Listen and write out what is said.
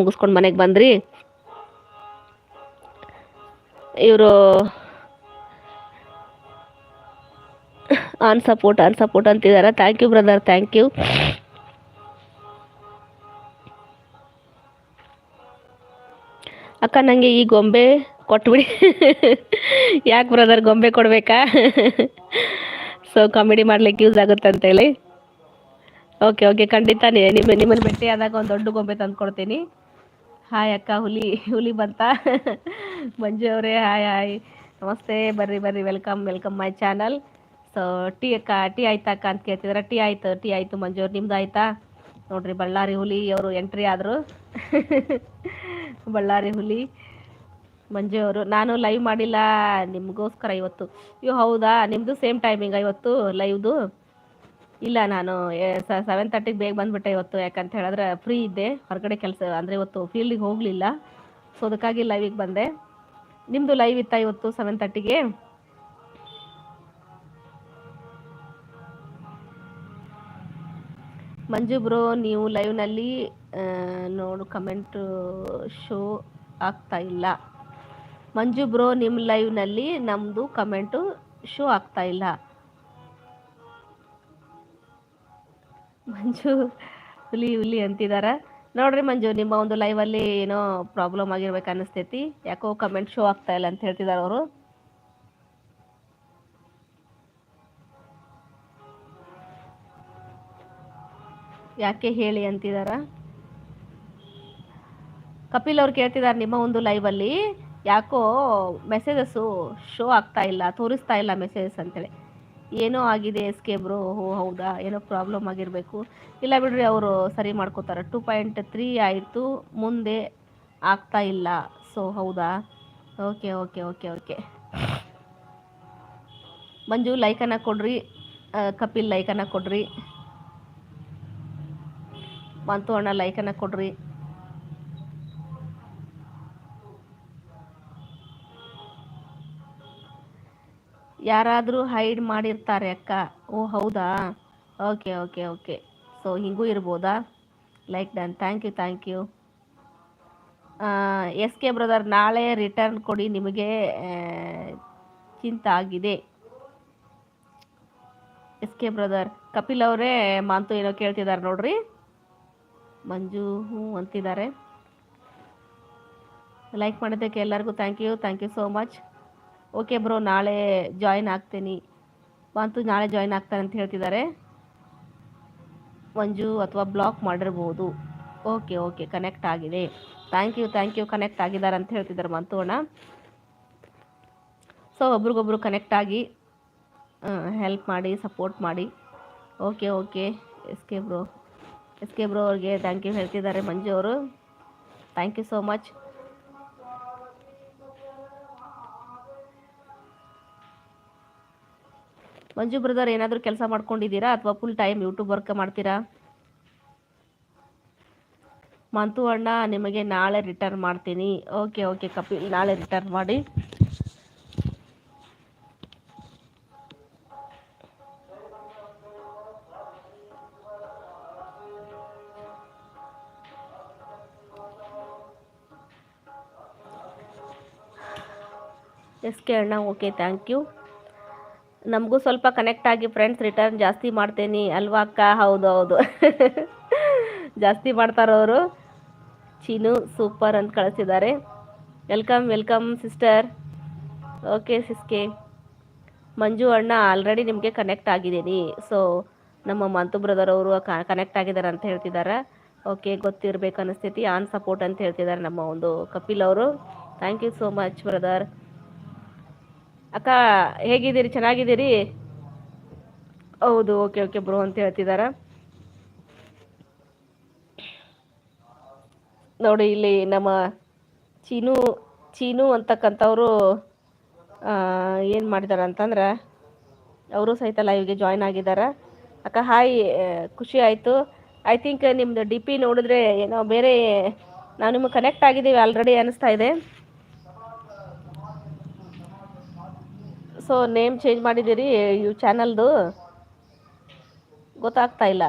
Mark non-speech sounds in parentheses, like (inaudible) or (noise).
ಮುಗಿಸ್ಕೊಂಡು ಮನೆಗೆ ಬಂದ್ರಿ. ಇವರು ಆನ್ ಸಪೋರ್ಟ್ ಆನ್ ಸಪೋರ್ಟ್ ಅಂತಿದ್ದಾರೆ thank you brother thank you ಅಕ್ಕ ನನಗೆ ಈ ಗೊಂಬೆ ಕೊಟ್ಬಿಡಿ. ಯಾಕೆ ಬ್ರದರ್ ಗೊಂಬೆ ಕೊಡಬೇಕಾ? ಸೊ ಕಾಮಿಡಿ ಮಾಡ್ಲಿಕ್ಕೆ ಯೂಸ್ ಆಗುತ್ತೆ ಅಂತೇಳಿ ಓಕೆ ಓಕೆ ಖಂಡಿತ ನಿಮ್ಮ ನಿಮ್ಮನ್ನು ಭೇಟಿ ಆದಾಗ ಒಂದು ದೊಡ್ಡ ಗೊಂಬೆ ತಂದು ಕೊಡ್ತೀನಿ ಹಾಯ್ ಅಕ್ಕ, ಹುಲಿ ಹುಲಿ ಬಂತ? ಮಂಜು ಅವರೇ, ಹಾಯ್ ಹಾಯ್. ನಮಸ್ತೆ, ಬರ್ರಿ ಬರ್ರಿ, welcome welcome my channel. So tea ಅಕ್ಕ, ಟೀ ಆಯ್ತಾ ಅಕ್ಕ ಅಂತ ಕೇಳ್ತಿದ್ರೆ. ಟೀ ಆಯ್ತು ಟೀ ಆಯ್ತು ಮಂಜು ಅವ್ರು, ನಿಮ್ದು ಆಯ್ತಾ? ನೋಡ್ರಿ, ಬಳ್ಳಾರಿ ಹುಲಿ ಅವರು ಎಂಟ್ರಿ ಆದರು. ಬಳ್ಳಾರಿ ಹುಲಿ ಮಂಜು ಅವರು. ನಾನು ಲೈವ್ ಮಾಡಿಲ್ಲ, ನಿಮಗೋಸ್ಕರ ಇವತ್ತು. ಅಯ್ಯೋ, ಹೌದಾ? ನಿಮ್ಮದು ಸೇಮ್ ಟೈಮಿಂಗ್ ಇವತ್ತು ಲೈವ್ದು ಇಲ್ಲ, ನಾನು ಸೆವೆನ್ ತರ್ಟಿಗೆ ಬೇಗ ಬಂದ್ಬಿಟ್ಟೆ ಇವತ್ತು, ಯಾಕಂತ ಹೇಳಿದ್ರೆ ಫ್ರೀ ಇದ್ದೆ, ಹೊರಗಡೆ ಕೆಲಸ, ಅಂದರೆ ಇವತ್ತು ಫೀಲ್ಡಿಗೆ ಹೋಗಲಿಲ್ಲ. ಸೊ ಅದಕ್ಕಾಗಿ ಲೈವಿಗೆ ಬಂದೆ. ನಿಮ್ಮದು ಲೈವ್ ಇತ್ತಾ ಇವತ್ತು ಸೆವೆನ್ ತರ್ಟಿಗೆ ಮಂಜು ಬ್ರೋ ನೀವು ಲೈವ್ನಲ್ಲಿ ನೋಡು ಕಮೆಂಟ್ ಶೋ ಆಗ್ತಾ ಇಲ್ಲ. ಮಂಜು ಬ್ರೋ ನಿಮ್ಮ ಲೈವ್ನಲ್ಲಿ ನಮ್ಮದು ಕಮೆಂಟು ಶೋ ಆಗ್ತಾ ಇಲ್ಲ. ಮಂಜು, ಹುಲಿ ಹುಲಿ ಅಂತಿದಾರ. ನೋಡ್ರಿ ಮಂಜು, ನಿಮ್ಮ ಒಂದು ಲೈವ್ ಅಲ್ಲಿ ಏನೋ ಪ್ರಾಬ್ಲಮ್ ಆಗಿರ್ಬೇಕು ಅನಿಸ್ತೈತಿ ಯಾಕೋ ಕಮೆಂಟ್ ಶೋ ಆಗ್ತಾ ಇಲ್ಲ ಅಂತ ಹೇಳ್ತಿದಾರ ಅವರು. ಯಾಕೆ ಹೇಳಿ ಅಂತಿದಾರ? ಕಪಿಲ್ ಅವ್ರು ಕೇಳ್ತಿದ್ದಾರೆ ನಿಮ್ಮ ಒಂದು ಲೈವ್ ಅಲ್ಲಿ ಯಾಕೋ ಮೆಸೇಜಸ್ಸು ಶೋ ಆಗ್ತಾ ಇಲ್ಲ, ತೋರಿಸ್ತಾ ಇಲ್ಲ ಮೆಸೇಜಸ್ ಅಂತೇಳಿ. ಏನೋ ಆಗಿದೆ ಎಸ್ ಕೆ ಬ್ರೋ ಓ, ಹೌದಾ? ಏನೋ ಪ್ರಾಬ್ಲಮ್ ಆಗಿರಬೇಕು. ಇಲ್ಲ ಬಿಡ್ರಿ, ಅವರು ಸರಿ ಮಾಡ್ಕೋತಾರೆ. ಟೂ ಪಾಯಿಂಟ್ ತ್ರೀ ಆಯಿತು, ಮುಂದೆ ಆಗ್ತಾ ಇಲ್ಲ. ಸೊ ಹೌದಾ? Okay okay okay okay Manju ಲೈಕನ್ನು ಕೊಡ್ರಿ. ಕಪಿಲ್ ಲೈಕನ್ನು ಕೊಡ್ರಿ. ಮಂತು ಅಣ್ಣ ಲೈಕನ್ನು ಕೊಡ್ರಿ. ಯಾರಾದರೂ ಹೈಡ್ ಮಾಡಿರ್ತಾರೆ ಅಕ್ಕ. ಓ, ಹೌದಾ? ಓಕೆ ಓಕೆ ಓಕೆ ಸೊ ಹಿಂಗೂ ಇರ್ಬೋದಾ? Like done thank you thank you S K brother ನಾಳೆ ರಿಟರ್ನ್ ಕೊಡಿ. ನಿಮಗೆ ಚಿಂತೆ ಚಿಂತಾಗಿದೆ ಎಸ್ ಕೆ ಬ್ರದರ್ ಕಪಿಲ್ ಅವರೇ ಮಾಂತು ಏನೋ ಕೇಳ್ತಿದ್ದಾರೆ ನೋಡ್ರಿ. ಮಂಜು ಹ್ಞೂ ಅಂತಿದ್ದಾರೆ. ಲೈಕ್ ಮಾಡಿದ್ದಕ್ಕೆ ಎಲ್ಲರಿಗೂ thank you thank you so much okay bro, ನಾಳೆ ಜಾಯಿನ್ ಆಗ್ತೀನಿ. ಬಂತು, ನಾಳೆ ಜಾಯಿನ್ ಆಗ್ತಾರೆ ಅಂತ ಹೇಳ್ತಿದ್ದಾರೆ. ಮಂಜು ಅಥವಾ ಬ್ಲಾಕ್ ಮಾಡಿರ್ಬೋದು. ಓಕೆ ಓಕೆ ಕನೆಕ್ಟ್ ಆಗಿದೆ. Thank you thank you connect ಆಗಿದ್ದಾರೆ ಅಂತ ಹೇಳ್ತಿದ್ದಾರೆ ಮಂತು ಅಣ್ಣ. ಸೊ ಒಬ್ರಿಗೊಬ್ರು ಕನೆಕ್ಟ್ ಆಗಿ ಹೆಲ್ಪ್ ಮಾಡಿ ಸಪೋರ್ಟ್ ಮಾಡಿ. Okay okay S K bro. S K bro ಅವ್ರಿಗೆ ಥ್ಯಾಂಕ್ ಯು ಹೇಳ್ತಿದ್ದಾರೆ ಮಂಜು ಅವರು. Thank you so much Manju brother ಏನಾದರೂ ಕೆಲಸ ಮಾಡ್ಕೊಂಡಿದ್ದೀರಾ ಅಥವಾ ಫುಲ್ ಟೈಮ್ ಯೂಟ್ಯೂಬ್ ವರ್ಕ್ ಮಾಡ್ತೀರಾ? ಮಂತು ಅಣ್ಣ, ನಿಮಗೆ ನಾಳೆ ರಿಟರ್ನ್ ಮಾಡ್ತೀನಿ. ಓಕೆ ಓಕೆ ಕಪಿಲ್, ನಾಳೆ ರಿಟರ್ನ್ ಮಾಡಿ. ಎಸ್ ಕೆ ಅಣ್ಣ ಓಕೆ ಥ್ಯಾಂಕ್ ಯು ನಮಗೂ ಸ್ವಲ್ಪ ಕನೆಕ್ಟ್ ಆಗಿ ಫ್ರೆಂಡ್ಸ್ ರಿಟರ್ನ್ ಜಾಸ್ತಿ ಮಾಡ್ತೇನೆ. ಅಲ್ವಾ ಅಕ್ಕ? ಹೌದು ಹೌದು. (laughs) ಜಾಸ್ತಿ ಮಾಡ್ತಾರವರು. ಚೀನು ಸೂಪರ್ ಅಂತ ಕಳಿಸಿದ್ದಾರೆ. ವೆಲ್ಕಮ್ ವೆಲ್ಕಮ್ ಸಿಸ್ಟರ್ ಓಕೆ ಸಿಸ್ಕೆ ಮಂಜು ಅಣ್ಣ ಆಲ್ರೆಡಿ ನಿಮಗೆ ಕನೆಕ್ಟ್ ಆಗಿದ್ದೀನಿ. ಸೊ ನಮ್ಮ ಮಂತು ಬ್ರದರ್ ಅವರು ಕನೆಕ್ಟ್ ಆಗಿದ್ದಾರೆ ಅಂತ ಹೇಳ್ತಿದ್ದಾರೆ. ಓಕೆ ಗೊತ್ತಿರಬೇಕು ಅನಿಸ್ತೈತಿ. ಆನ್ ಸಪೋರ್ಟ್ ಅಂತ ಹೇಳ್ತಿದ್ದಾರೆ ನಮ್ಮ ಒಂದು ಕಪಿಲ್ ಅವರು. Thank you so much brother ಅಕ್ಕ, ಹೇಗಿದ್ದೀರಿ? ಚೆನ್ನಾಗಿದ್ದೀರಿ? ಹೌದು, ಓಕೆ ಓಕೆ ಬ್ರೋ ಅಂತ ಹೇಳ್ತಿದಾರ. ನೋಡಿ, ಇಲ್ಲಿ ನಮ್ಮ ಚೀನು ಚೀನು ಅಂತಕ್ಕಂಥವ್ರು ಏನು ಮಾಡಿದಾರೆ ಅಂತಂದ್ರೆ, ಅವರು ಸಹಿತ ಲೈವ್ಗೆ ಜಾಯ್ನ್ ಆಗಿದ್ದಾರೆ ಅಕ್ಕ ಹಾಯ್ ಖುಷಿ ಆಯಿತು. ಐ ಥಿಂಕ್ ನಿಮ್ಮದು ಡಿ ಪಿ ನೋಡಿದ್ರೆ ಏನೋ ಬೇರೆ ನಾವು ನಿಮಗೆ ಕನೆಕ್ಟ್ ಆಗಿದ್ದೀವಿ ಆಲ್ರೆಡಿ ಅನಿಸ್ತಾ ಇದೆ. ಸೊ ನೇಮ್ ಚೇಂಜ್ ಮಾಡಿದ್ದೀರಿ ಇವು ಚಾನಲ್ದು ಗೊತ್ತಾಗ್ತಾ ಇಲ್ಲ.